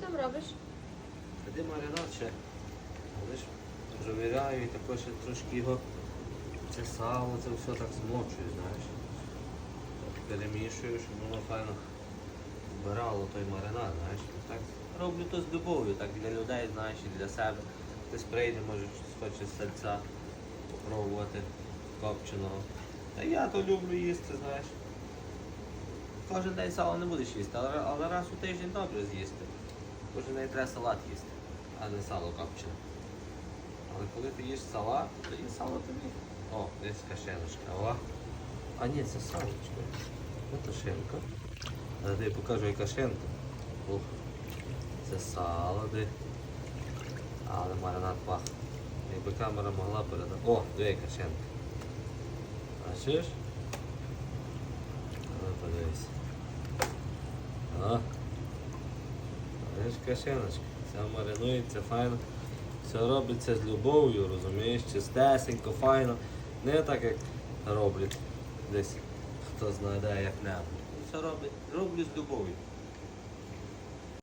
там робиш? Тоді маринад ще. Ж провіряю і також ще трошки його це сало, це все так змочую, знаєш. Перемішую, щоб воно файно збирало той маринад, знаєш. Так роблю то з любов'ю, так для людей, знаєш, і для себе. Хтось прийде, може хоче сальця попробувати копченого. Та я то люблю їсти, знаєш. Кожен день сало не будеш їсти, але, але раз у тиждень добре з'їсти. Кожен день треба салат їсти, а не сало копчене. Але коли ти їш салат, то і сало тобі. О, десь кашеночка. О. А ні, це салочка. Це шинка. Я тобі покажу, яка шинка. Ух. Це сало, де. Але маринад пахне. Якби камера могла передати. О, де яка шинка. А подивись. О. Кашиночка. Все маринується файно. Все робиться з любов'ю, розумієш, чистесенько, файно. Не так, як роблять десь, хто знає як небудь. Все роблять, роблю з любов'ю.